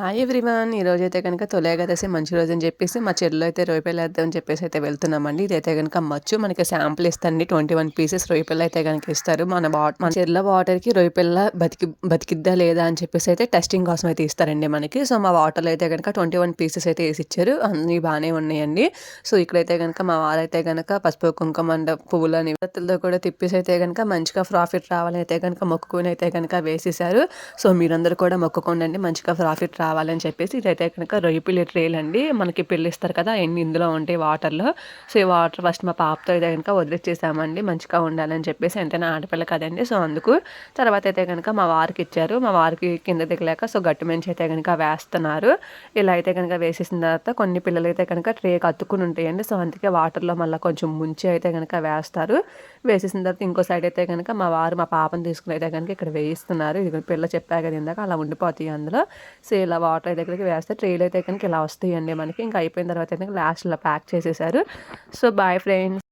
Hi everyone ఈరోజు అయితే కనుక తొలి ఏకాదశి మంచి రోజు అని చెప్పేసి మా చెల్లు అయితే రొయ్యపల్లి వేద్దాం అని చెప్పేసి అయితే వెళ్తున్నామండి. ఇదైతే కనుక మచ్చు. మనకి శాంపుల్ ఇస్తాండి ట్వంటీ వన్ పీసెస్ రొయ్యపిల్ల అయితే కనుక ఇస్తారు. మన వాటర్ మన చెర్ల వాటర్కి రొయ్యపిల్ల బతికి బతికిద్దా లేదా అని చెప్పేసి అయితే టెస్టింగ్ కోసం అయితే ఇస్తారండి మనకి. సో మా వాటర్లో అయితే కనుక ట్వంటీ వన్ పీసెస్ అయితే వేసి ఇచ్చారు. అన్నీ బాగానే ఉన్నాయండి. సో ఇక్కడైతే కనుక మా వారైతే కనుక పసుపు కుంకుమ అండ పువ్వులని నివృత్తులతో కూడా తిప్పేసి అయితే కనుక మంచిగా ప్రాఫిట్ రావాలని అయితే కనుక మొక్కుకొని అయితే కనుక వేసేసారు. సో మీరందరూ కూడా మొక్కుకోండి మంచిగా ప్రాఫిట్ రావాలి కావాలని చెప్పేసి ఇదైతే కనుక రొయ్యపిల్లి ట్రేల్ అండి. మనకి పిల్లిస్తారు కదా ఎన్ని ఇందులో ఉంటాయి వాటర్లో. సో ఈ వాటర్ ఫస్ట్ మా పాపతో అయితే కనుక వదిలిచ్చేసామండి మంచిగా ఉండాలని చెప్పేసి ఎంతైనా ఆడపిల్ల కదండి. సో అందుకు తర్వాత అయితే కనుక మా వారికి ఇచ్చారు. మా వారికి కింద దిగలేక సో గట్టి మంచి అయితే కనుక వేస్తున్నారు. ఇలా అయితే కనుక వేసేసిన తర్వాత కొన్ని పిల్లలు అయితే కనుక ట్రేకి అతుక్కుని ఉంటాయండి. సో అందుకే వాటర్లో మళ్ళీ కొంచెం ముంచి అయితే కనుక వేస్తారు. వేసేసిన తర్వాత ఇంకో సైడ్ అయితే కనుక మా వారు మా పాపను తీసుకుని అయితే కనుక ఇక్కడ వేయిస్తున్నారు. ఇది పిల్ల చెప్పా కదా ఇందాక అలా ఉండిపోతాయి అందులో. సో ఇలా వాటర్ దగ్గరికి వేస్తే ట్రైలు అయితే కనుక ఇలా వస్తాయండి మనకి. ఇంకా అయిపోయిన తర్వాత అయితే లాస్ట్ ఇలా ప్యాక్ చేసేసారు. So bye friends